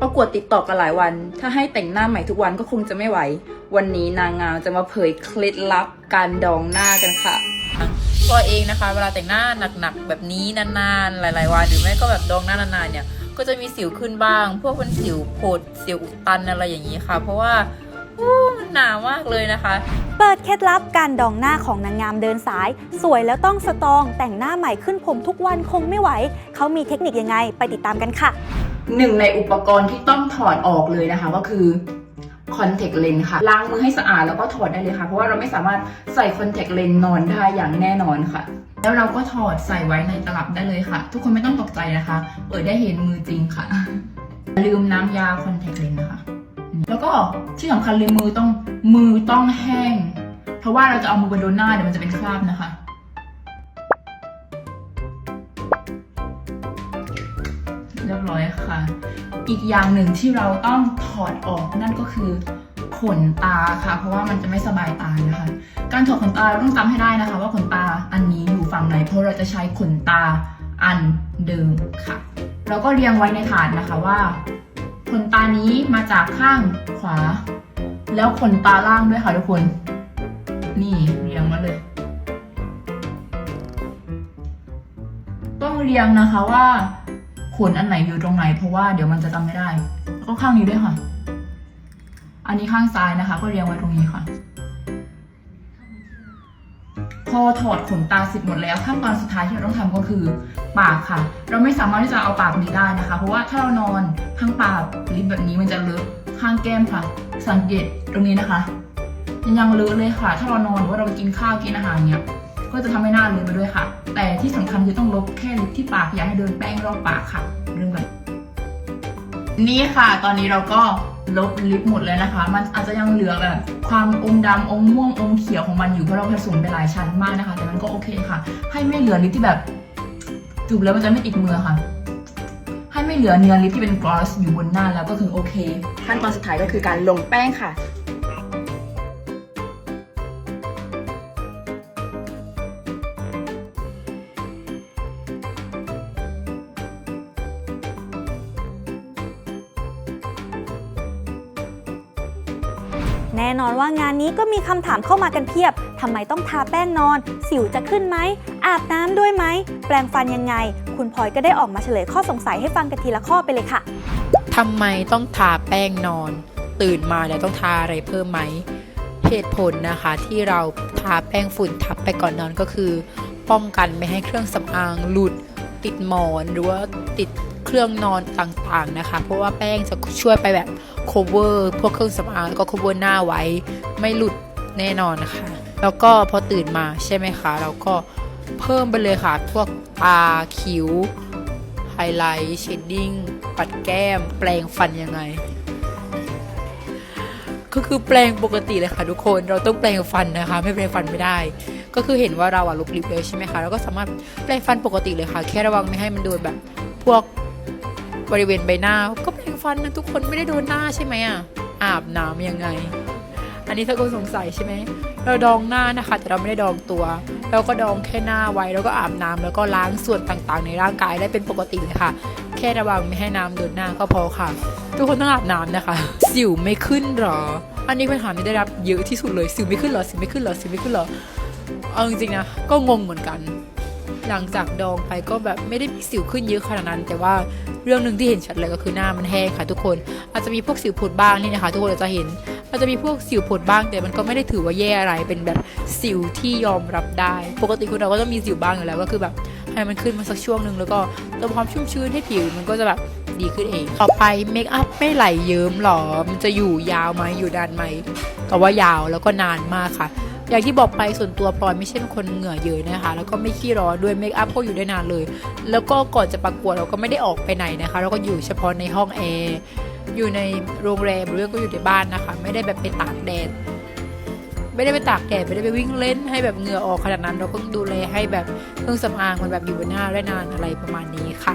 ประกวดติดต่อกันหลายวัน ถ้าให้แต่งหน้าใหม่ทุกวันก็คงจะไม่ไหว วันนี้นางงามจะมาเผยเคล็ดลับการดองหน้ากันค่ะตัวเองนะคะ เวลาแต่งหน้าหนักๆแบบนี้นานๆ หลาย ๆ วันหรือไม่ก็แบบดองหน้านานๆเนี่ยก็จะมีสิวขึ้นบ้าง พวกเป็นสิวโผดสิวอุดตันอะไรอย่างนี้ค่ะ เพราะว่าอู้มันหนามากเลยนะคะ เปิดเคล็ดลับการดองหน้าของนางงามเดินสาย สวยแล้วต้องสตรองแต่งหน้าใหม่ขึ้นผมทุกวันคงไม่ไหว เขามีเทคนิคยังไงไปติดตามกันค่ะ หนึ่งในอุปกรณ์ที่ต้องถอดออกเลยนะคะก็คือคอนแทคเลนส์ค่ะ ล้างมือให้สะอาดแล้วก็ถอดได้เลยค่ะ เพราะว่าเราไม่สามารถใส่คอนแทคเลนส์นอนได้อย่างแน่นอนค่ะ แล้วเราก็ถอดใส่ไว้ในตลับได้เลยค่ะ ทุกคนไม่ต้องตกใจนะคะ เปิดได้เห็นมือจริงค่ะ ลืมน้ำยาคอนแทคเลนส์นะคะ แล้วก็ที่สำคัญเลยมือต้องมือต้องแห้ง เพราะว่าเราจะเอามือไปโดนหน้าเดี๋ยวมันจะเป็นคราบนะคะ เรียบร้อยค่ะ อีกอย่างหนึ่งที่เราต้องถอดออกนั่นก็คือขนตาค่ะ เพราะว่ามันจะไม่สบายตานะคะ การถอดขนตาเราต้องจำให้ได้นะคะ ว่าขนตาอันนี้อยู่ฝั่งไหนเพราะเราจะใช้ขนตาอันเดิมค่ะ เราก็เรียงไว้ในถาดนะคะว่าขนตานี้มาจากข้างขวา แล้วขนตาล่างด้วยค่ะทุกคน นี่เรียงมาเลย ต้องเรียงนะคะว่า ขนอันไหนอยู่ตรงไหน เพราะว่าเดี๋ยวมันจะจำไม่ได้แล้วก็ข้างนี้ด้วยค่ะ อันนี้ข้างซ้ายนะคะ ก็เรียงไว้ตรงนี้ค่ะ พอถอดขนตาเสร็จหมดแล้วขั้นตอนสุดท้ายที่เราต้องทำก็คือปากค่ะ เราไม่สามารถที่จะเอาปากนี้ได้นะคะ เพราะว่าถ้าเรานอนข้างปากลิปแบบนี้มันจะเลอะข้างแก้มค่ะ สังเกตตรงนี้นะคะ ยังเลอะเลยค่ะ ถ้าเรานอนหรือว่าเรากินข้าวกินอาหารเนี้ย ก็จะทำให้หน้าเลอะไปด้วยค่ะ แต่ที่สำคัญคือต้องลบแค่ลิปที่ปากอย่าให้เดินแป้งรอบปากค่ะเรื่องแบบนี่ค่ะ ตอนนี้เราก็ลบลิปหมดเลยนะคะ มันอาจจะยังเหลือแบบความอมดำอมม่วงอมเขียวของมันอยู่เพราะเราผสมไปหลายชั้นมากนะคะ แต่มันก็โอเคค่ะ ให้ไม่เหลือลิปที่แบบจุบแล้วมันจะไม่ติดมือค่ะ ให้ไม่เหลือเนื้อลิปที่เป็นกลอสอยู่บนหน้าแล้วก็คือโอเค ขั้นตอนสุดท้ายก็คือการลงแป้งค่ะ แน่นอนว่างานนี้ก็มีคำถามเข้ามากันเพียบ ทำไมต้องทาแป้งนอน สิวจะขึ้นไหม อาบน้ำด้วยไหม แปรงฟันยังไง คุณพลอยก็ได้ออกมาเฉลยข้อสงสัยให้ฟังกันทีละข้อไปเลยค่ะ ทำไมต้องทาแป้งนอน ตื่นมาแล้วต้องทาอะไรเพิ่มไหม เหตุผลนะคะที่เราทาแป้งฝุ่นทับไปก่อนนอนก็คือ ป้องกันไม่ให้เครื่องสำอางหลุด ติดหมอนหรือว่าติด เครื่องนอนต่างๆนะคะ เพราะว่าแป้งจะช่วยไปแบบ cover พวกเครื่องสำอางแล้วก็ cover หน้าไว้ ไม่หลุดแน่นอนนะคะ แล้วก็พอตื่นมาใช่ไหมคะ เราก็เพิ่มไปเลยค่ะ พวกตาคิ้วไฮไลท์เชดดิ้งปัดแก้ม แปลงฟันยังไง ก็คือแปลงปกติเลยค่ะทุกคนเราต้องแปลงฟันนะคะ ไม่แปลงฟันไม่ได้ ก็คือเห็นว่าเราอะลบลิปเลยใช่ไหมคะเราก็สามารถแปลงฟันปกติเลยค่ะ แค่ระวังไม่ให้มันโดนแบบ พวก บริเวณใบหน้า ก็แปลงฟันนะทุกคนไม่ได้โดนหน้าใช่ไหมอะอาบน้ำยังไง อันนี้ถ้าคุณสงสัยใช่ไหมเราดองหน้านะคะ แต่เราไม่ได้ดองตัว เราก็ดองแค่หน้าไว้แล้วก็อาบน้ำแล้วก็ล้างส่วนต่างๆ ในร่างกายได้เป็นปกติเลยค่ะ แค่ระวังไม่ให้น้ำโดนหน้าก็พอค่ะ ทุกคนต้องอาบน้ำนะคะ สิวไม่ขึ้นหรอ อันนี้ป็นคำถามที่ได้รับเยอะที่สุดเลยสิวไม่ขึ้นหรอสิวไม่ขึ้นหรอสิวไม่ขึ้นหรอเอาจริงๆนะก็งงเหมือนกัน หลังจากดองไปก็แบบไม่ได้มีสิวขึ้นเยอะขนาดนั้น แต่ว่าเรื่องหนึ่งที่เห็นชัดเลยก็คือหน้ามันแห้งค่ะทุกคน อาจจะมีพวกสิวผุดบ้างนี่นะคะ ทุกคนอาจะเห็นอาจจะมีพวกสิวผุดบ้างแต่มันก็ไม่ได้ถือว่าแย่อะไรเป็นแบบสิวที่ยอมรับได้ ปกติคนเราก็ต้องมีสิวบ้างอยู่แล้วก็คือแบบให้มันขึ้นมาสักช่วงหนึ่งแล้วก็เติมความชุ่มชื้นให้ผิวมันก็จะแบบดีขึ้นเอง ต่อไปเมคอัพไม่ไหลเยิ้มหรอ มันจะอยู่ยาวไหมอยู่นานไหมก็ว่ายาวแล้วก็นานมากค่ะ อย่างที่บอกไปส่วนตัวพลอยไม่ใช่เป็นคนเหงื่อเยอะนะคะ แล้วก็ไม่ขี้ร้อนด้วยเมคอัพก็อยู่ได้นานเลย แล้วก็ก่อนจะประกวดเราก็ไม่ได้ออกไปไหนนะคะ เราก็อยู่เฉพาะในห้องแอร์อยู่ในโรงแรมหรือก็อยู่ในบ้านนะคะ ไม่ได้แบบไปตากแดดไม่ได้ไปตากแดดไม่ได้ไปวิ่งเล่นให้แบบเหงื่อออกขนาดนั้น เราก็ดูแลให้แบบเครื่องสำอางมันแบบอยู่บนหน้าได้นานอะไรประมาณนี้ค่ะ